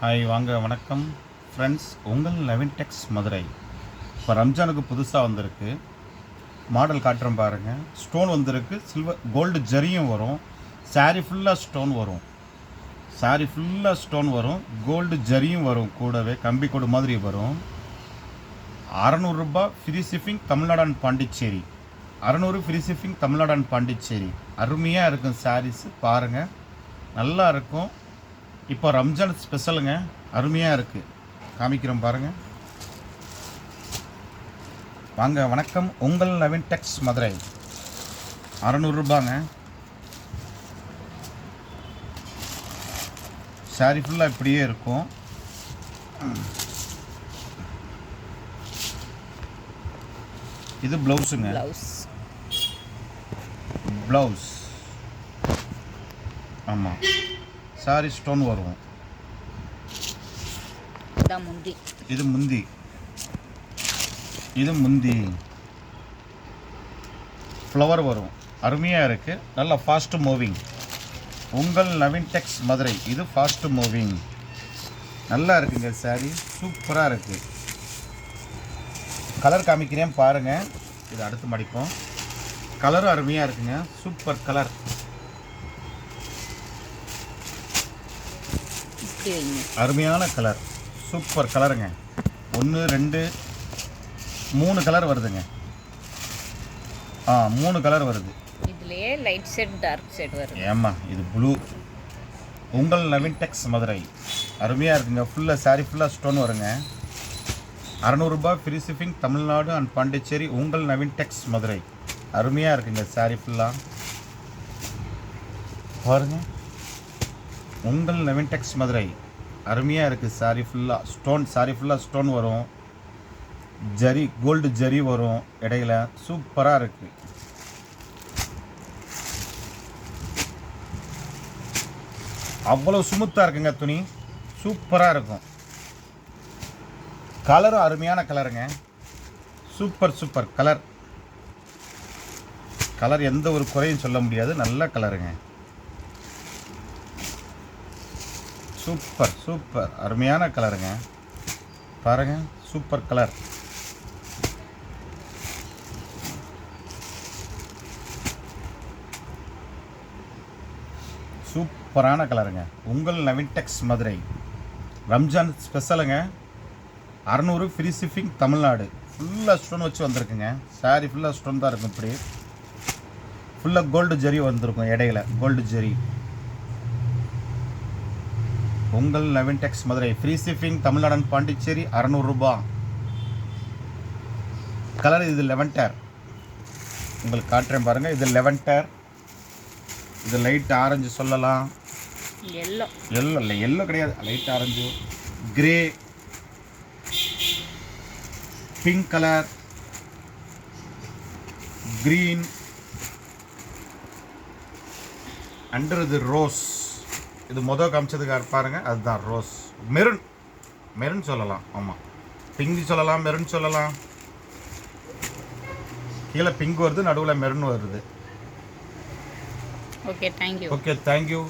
Hi வாங்க வணக்கம். Friends உங்கள் லெவன் டெக்ஸ் மதுரை. இப்போ ரம்ஜானுக்கு புதுசாக வந்திருக்கு. மாடல் காட்டுறேன் பாருங்கள் ஸ்டோன் வந்திருக்கு. சில்வர் கோல்டு ஜரியும் வரும். Saree ஃபுல்லாக ஸ்டோன் வரும். Saree ஃபுல்லாக ஸ்டோன் வரும். கோல்டு ஜரியும் வரும் கூடவே. கம்பி கொடு மாதிரி வரும். அறநூறுரூபா free shipping Tamil Nadu and Pondicherry. அறநூறு free shipping Tamil Nadu and Pondicherry. அருமையாக இருக்கும் சாரீஸு பாருங்கள் நல்லா இருக்கும். இப்போ ரம்ஜான் ஸ்பெஷலுங்க. அருமையாக இருக்குது காமிக்கிறோம் பாருங்கள் வாங்க வணக்கம். உங்கள் நவீன் டெக்ஸ் மதுரை. அறநூறுரூபாங்க சாரி ஃபுல்லாக இப்படியே இருக்கும். இது ப்ளவுஸுங்க ப்ளவுஸ் ப்ளவுஸ் ஆமாம் சாரி ஸ்டோன் வரும். முந்தி. இது முந்தி. இது முந்தி. ஃப்ளவர் வரும். அருமையாக இருக்குது நல்ல ஃபாஸ்ட் மூவிங் உங்கள் நவீன் டெக்ஸ் மதுரை. இது ஃபாஸ்ட் மூவிங் நல்லா இருக்குங்க சாரி சூப்பராக இருக்குது கலர் காமிக்கிறேன் பாருங்கள் இது அடுத்து மடிப்போம். கலரும் அருமையாக இருக்குங்க. சூப்பர் கலர் இப்படி வைங்க அருமையான கலர். சூப்பர் கலருங்க. ஒன்று ரெண்டு மூணு கலர் வருதுங்க. ஆ மூணு கலர் வருது. இதுலயே லைட் ஷேட் டார்க் ஷேட் வருது. ஏம்மா இது ப்ளூ. உங்கள் நவீன் டெக்ஸ் மதுரை. அருமையாக இருக்குங்க. ஃபுல்லாக saree ஃபுல்லாக ஸ்டோன் வருங்க. அறநூறுபா free shipping Tamil Nadu and Pondicherry உங்கள் நவீன் டெக்ஸ் மதுரை. அருமையாக இருக்குங்க saree ஃபுல்லாக பாருங்க. உங்கள் நவீன் டெக்ஸ் மதுரை. அருமையாக இருக்குது சாரி ஃபுல்லாக ஸ்டோன் சாரி ஃபுல்லாக ஸ்டோன் வரும். ஜரி கோல்டு ஜரி வரும் இடையில. சூப்பராக இருக்குது அவ்வளோ சுமுத்தாக இருக்குங்க துணி. சூப்பராக இருக்கும். கலரும் அருமையான கலருங்க சூப்பர் சூப்பர் கலர் கலர் எந்த ஒரு குறையும் சொல்ல முடியாது. நல்ல கலருங்க சூப்பர் சூப்பர். அருமையான கலருங்க. பாருங்க சூப்பர் கலர். சூப்பரான கலருங்க. உங்கள் நவீன் டெக்ஸ் மதுரை. ரம்ஜான் ஸ்பெஷலுங்க அறநூறு ஃப்ரீ ஷிப்பிங் தமிழ்நாடு. ஃபுல்லாக ஸ்டோன் வச்சு வந்திருக்குங்க. சாரி ஃபுல்லாக ஸ்டோன் தான் இருக்கும் இப்படி. ஃபுல்லாக கோல்டு ஜெரி வந்திருக்கும் இடையில. கோல்டு ஜெரி உங்கள் Naveen Tex Madurai free shipping Tamil Nadu and Pondicherry அறநூறுரூபா colour இது லெவன்டர் உங்களுக்கு காட்டுறேன் பாருங்கள் இது லெவன்டர் இது லைட் ஆரஞ்சு சொல்லலாம். எல்லோ எல்லோ இல்லை எல்லோ கிடையாது. Light orange grey pink colour green under இது ரோஸ் இது மொதல் காமிச்சதுக்கு பாருங்க அதுதான் ரோஸ். மெரூன். மெரூன் சொல்லலாம் ஆமாம் பிங்க் சொல்லலாம் மெரூன் சொல்லலாம். கீழே பிங்க் வருது நடுவில் மெரூன் வருது. Okay thank you okay thank you